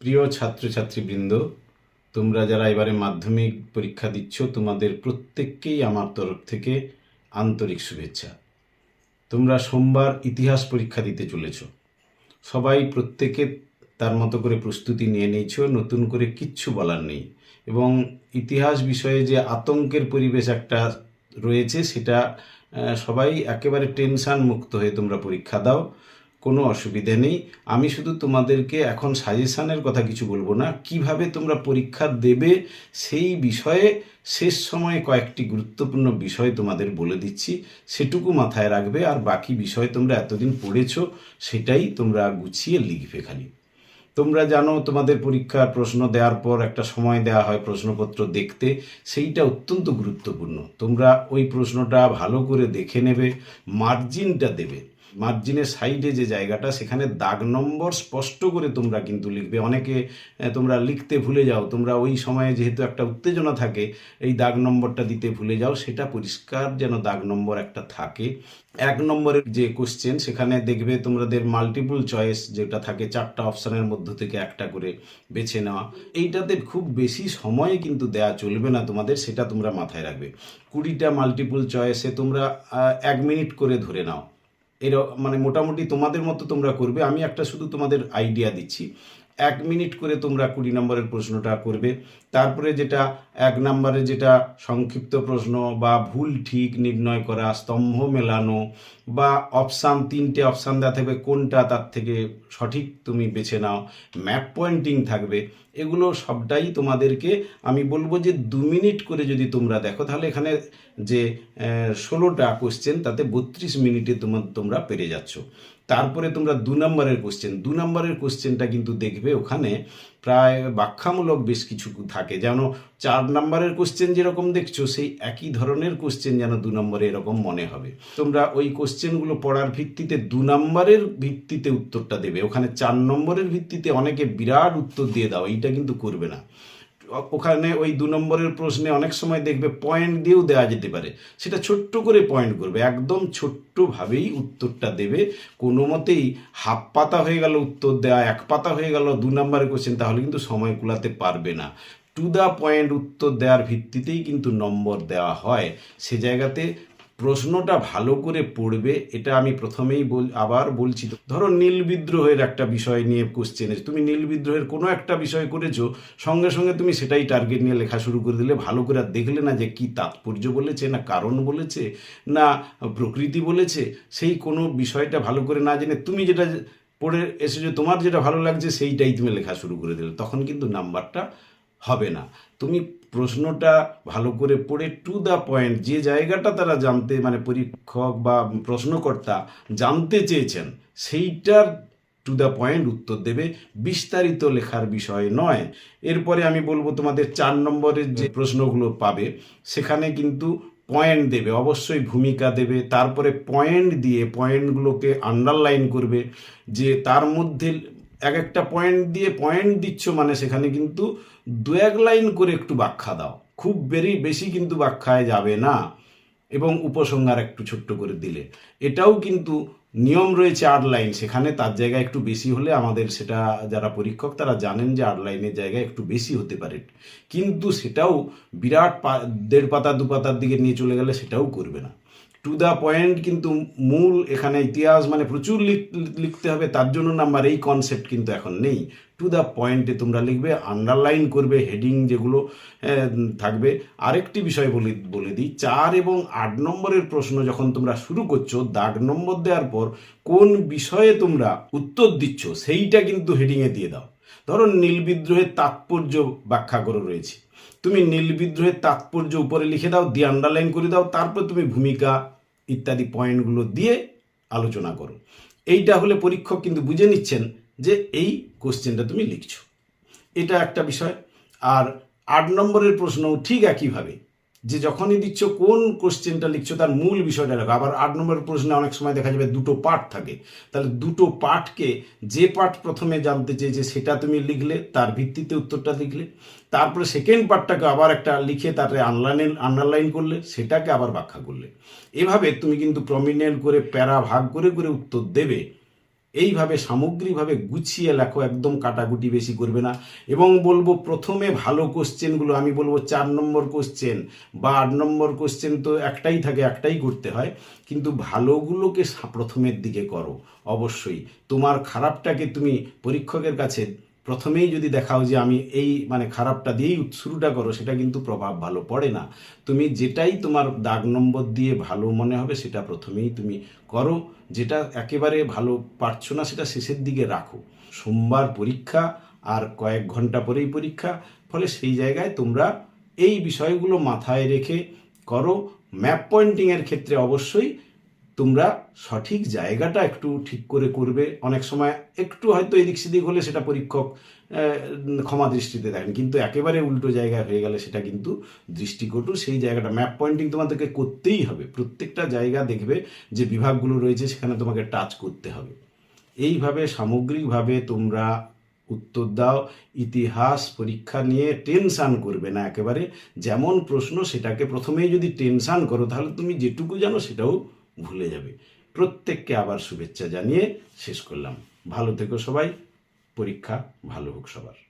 প্রিয় ছাত্রছাত্রীবৃন্দ, তোমরা যারা এবারে মাধ্যমিক পরীক্ষা দিচ্ছ, তোমাদের প্রত্যেককেই আমার তরফ থেকে আন্তরিক শুভেচ্ছা। তোমরা সোমবার ইতিহাস পরীক্ষা দিতে চলেছ। সবাই প্রত্যেকে তার মতো করে প্রস্তুতি নিয়ে নিয়েছ, নতুন করে কিচ্ছু বলার নেই। এবং ইতিহাস বিষয়ে যে আতঙ্কের পরিবেশ একটা রয়েছে, সেটা সবাই একেবারে টেনশন মুক্ত হয়ে তোমরা পরীক্ষা দাও। কোনো অসুবিধে নেই। আমি শুধু তোমাদেরকে এখন সাজেশানের কথা কিছু বলব না। কীভাবে তোমরা পরীক্ষা দেবে সেই বিষয়ে শেষ সময়ে কয়েকটি গুরুত্বপূর্ণ বিষয় তোমাদের বলে দিচ্ছি। সেটুকু মাথায় রাখবে। আর বাকি বিষয় তোমরা এতদিন পড়েছ, সেটাই তোমরা গুছিয়ে লিখবে খালি। তোমরা জানো, তোমাদের পরীক্ষার প্রশ্ন দেওয়ার পর একটা সময় দেওয়া হয় প্রশ্নপত্র দেখতে। সেইটা অত্যন্ত গুরুত্বপূর্ণ। তোমরা ওই প্রশ্নটা ভালো করে দেখে নেবে, মার্জিনটা দেবে। মার্জিনের সাইডে যে জায়গাটা, সেখানে দাগ নম্বর স্পষ্ট করে তোমরা কিন্তু লিখবে। অনেকে তোমরা লিখতে ভুলে যাও। তোমরা ওই সময়ে যেহেতু একটা উত্তেজনা থাকে, এই দাগ নম্বরটা দিতে ভুলে যাও। সেটা পরিষ্কার যেন দাগ নম্বর একটা থাকে। এক নম্বরের যে কোশ্চেন সেখানে দেখবে তোমাদের মাল্টিপল চয়েস যেটা থাকে, চারটা অপশানের মধ্য থেকে একটা করে বেছে নেওয়া। এইটাতে খুব বেশি সময় কিন্তু দেয়া চলবে না তোমাদের, সেটা তোমরা মাথায় রাখবে। কুড়িটা মাল্টিপল চয়েসে তোমরা এক মিনিট করে ধরে নাও। এর মানে মোটামুটি তোমাদের মতো তোমরা করবে। আমি একটা শুধু তোমাদের আইডিয়া দিচ্ছি। এক মিনিট করে তোমরা কুড়ি নম্বরের প্রশ্নটা করবে। তারপরে যেটা এক নম্বরে যেটা সংক্ষিপ্ত প্রশ্ন, বা ভুল ঠিক নির্ণয় করা, স্তম্ভ মেলানো, বা অপশান তিনটে অপশান দেওয়া থাকবে, কোনটা তার থেকে সঠিক তুমি বেছে নাও ম্যাপ পয়েন্টিং থাকবে, এগুলো সবটাই তোমাদেরকে আমি বলব যে দু মিনিট করে যদি তোমরা দেখো, তাহলে এখানে যে ষোলোটা কোশ্চেন তাতে বত্রিশ মিনিটে তোমার তোমরা পেরে যাচ্ছ। তারপরে তোমরা দু নম্বরের কোশ্চেন দু নম্বরের কোশ্চেনটা কিন্তু দেখবে ওখানে প্রায় ব্যাখ্যামূলক বেশ কিছু থাকে। যেন চার নম্বরের কোশ্চেন যেরকম দেখছ, সেই একই ধরনের কোশ্চেন যেন দু নম্বরে এরকম মনে হবে। তোমরা ওই কোশ্চেনগুলো পড়ার ভিত্তিতে দু নম্বরের ভিত্তিতে উত্তরটা দেবে। ওখানে চার নম্বরের ভিত্তিতে অনেকে বিরাট উত্তর দিয়ে দাও, এইটা কিন্তু করবে না। ওখানে ওই দু নম্বরের প্রশ্নে অনেক সময় দেখবে পয়েন্ট দিয়েও দেওয়া যেতে পারে। সেটা ছোট্ট করে পয়েন্ট করবে। একদম ছোট্টভাবেই উত্তরটা দেবে। কোনো মতেই হাফ পাতা হয়ে গেল উত্তর দেওয়া এক পাতা হয়ে গেল দু নম্বরের কোশ্চেন তাহলে কিন্তু সময় কুলাতে পারবে না। টু দ্য পয়েন্ট উত্তর দেওয়ার ভিত্তিতেই কিন্তু নম্বর দেওয়া হয়। সে জায়গাতে প্রশ্নটা ভালো করে পড়বে, এটা আমি প্রথমেই বল, আবার বলছি। ধরো নীল বিদ্রোহের একটা বিষয় নিয়ে কোশ্চেন তুমি নীল বিদ্রোহের কোনো একটা বিষয় করেছ, সঙ্গে সঙ্গে তুমি সেটাই টার্গেট নিয়ে লেখা শুরু করে দিলে, ভালো করে আর দেখলে না যে কি তাৎপর্য বলেছে, না কারণ বলেছে, না প্রকৃতি বলেছে, সেই কোনো বিষয়টা ভালো করে না জেনে তুমি যেটা পড়ে এসেছ, তোমার যেটা ভালো লাগছে, সেইটাই তুমি লেখা শুরু করে দিলে। তখন কিন্তু নাম্বারটা হবে না। তুমি প্রশ্নটা ভালো করে পড়ে টু দ্য পয়েন্ট যে জায়গাটা তারা জানতে মানে পরীক্ষক বা প্রশ্নকর্তা জানতে চেয়েছেন, সেইটার টু দ্য পয়েন্ট উত্তর দেবে। বিস্তারিত লেখার বিষয় নয়। এরপরে আমি বলব তোমাদের চার নম্বরের যে প্রশ্নগুলো পাবে, সেখানে কিন্তু পয়েন্ট দেবে, অবশ্যই ভূমিকা দেবে। তারপরে পয়েন্ট দিয়ে পয়েন্টগুলোকে আন্ডারলাইন করবে, যে তার মধ্যে এক একটা পয়েন্ট দিয়ে পয়েন্ট দিচ্ছ মানে সেখানে কিন্তু দু এক লাইন করে একটু ব্যাখ্যা দাও। খুব বেরি বেশি কিন্তু ব্যাখ্যায় যাবে না এবং উপসংহার একটু ছোট্ট করে দিলে। এটাও কিন্তু নিয়ম রয়েছে আট লাইন সেখানে তার জায়গায় একটু বেশি হলে আমাদের সেটা যারা পরীক্ষক তারা জানেন যে আট লাইনের জায়গায় একটু বেশি হতে পারে। কিন্তু সেটাও বিরাট দেড় পাতা দু পাতার দিকে নিয়ে চলে গেলে সেটাও করবে না। টু দ্য পয়েন্ট কিন্তু মূল এখানে ইতিহাস মানে প্রচুর লিখ- লিখতে হবে, তার জন্য নাম্বার এই কনসেপ্ট কিন্তু এখন নেই। টু দ্য পয়েন্টে তোমরা লিখবে আন্ডারলাইন করবে হেডিং যেগুলো থাকবে। আরেকটি বিষয় বলে বলে দিই, চার এবং আট নম্বরের প্রশ্ন যখন তোমরা শুরু করছ, দাগ নম্বর দেওয়ার পর কোন বিষয়ে তোমরা উত্তর দিচ্ছ, সেইটা কিন্তু হেডিংয়ে দিয়ে দাও। ধরো নীল বিদ্রোহের তাৎপর্য ব্যাখ্যা করে রয়েছে। তুমি নীল বিদ্রোহের তাৎপর্য উপরে লিখে দাও, দিয়ে আন্ডারলাইন করে দাও, তারপর তুমি ভূমিকা ইত্যাদি পয়েন্টগুলো দিয়ে আলোচনা করো। এইটা হলে পরীক্ষক কিন্তু বুঝে নিচ্ছেন যে এই কোশ্চেনটা তুমি লিখছো। এটা একটা বিষয়। আর আট নম্বরের প্রশ্নও ঠিক একইভাবে। যে যখনই দিচ্ছ, কোন কোশ্চেনটা লিখছো, তার মূল বিষয়টা লেখো। আবার আট নম্বরের প্রশ্নে অনেক সময় দেখা যাবে দুটো পার্ট থাকে। তাহলে দুটো পার্টকে যে পার্ট প্রথমে জানতে চেয়েছে, সেটা তুমি লিখলে, তার ভিত্তিতে উত্তরটা লিখলে। তারপরে সেকেন্ড পার্টটাকে আবার একটা লিখে তাতে আনলাইন আন্ডারলাইন করলে, সেটাকে আবার ব্যাখ্যা করলে। এভাবে তুমি কিন্তু প্রমিনেন্ট করে, প্যারা ভাগ করে করে উত্তর দেবে। এইভাবে সামগ্রিকভাবে গুছিয়ে লেখো, একদম কাটাকুটি বেশি করবে না। এবং বলব প্রথমে ভালো কোশ্চেনগুলো আমি বলব চার নম্বর কোশ্চেন বা আট নম্বর কোশ্চেন তো একটাই থাকে, একটাই করতে হয়। কিন্তু ভালোগুলোকে প্রথমের দিকে করো, অবশ্যই। তোমার খারাপটাকে তুমি পরীক্ষকের কাছে প্রথমেই যদি দেখাও যে আমি এই মানে খারাপটা দিয়েই শুরুটা করো, সেটা কিন্তু প্রভাব ভালো পড়ে না। তুমি যেটাই তোমার দাগ নম্বর দিয়ে ভালো মনে হবে, সেটা প্রথমেই তুমি করো। যেটা একেবারে ভালো পারছ না, সেটা শেষের দিকে রাখো। সোমবার পরীক্ষা আর কয়েক ঘণ্টা পরেই পরীক্ষা, ফলে সেই জায়গায় তোমরা এই বিষয়গুলো মাথায় রেখে করো। ম্যাপ পয়েন্টিংয়ের ক্ষেত্রে অবশ্যই তোমরা সঠিক জায়গাটা একটু ঠিক করে করবে। অনেক সময় একটু হয়তো এদিক সেদিক হলে সেটা পরীক্ষক ক্ষমা দৃষ্টিতে দেখেন। কিন্তু একেবারে উল্টো জায়গায় হয়ে গেলে সেটা কিন্তু দৃষ্টিকটু সেই জায়গাটা, ম্যাপ পয়েন্টিং তোমাদেরকে করতেই হবে। প্রত্যেকটা জায়গা দেখবে যে বিভাগগুলো রয়েছে, সেখানে তোমাকে টাচ করতে হবে। এইভাবে সামগ্রিকভাবে তোমরা উত্তর দাও, ইতিহাস পরীক্ষা নিয়ে টেনশান করবে না একেবারে। যেমন প্রশ্ন সেটাকে প্রথমেই যদি টেনশান করো, তাহলে তুমি যেটুকু জানো সেটাও ভুলে যাবে। প্রত্যেককে আবার শুভেচ্ছা জানিয়ে শেষ করলাম। ভালো থেকো সবাই। পরীক্ষা ভালো হোক সবার।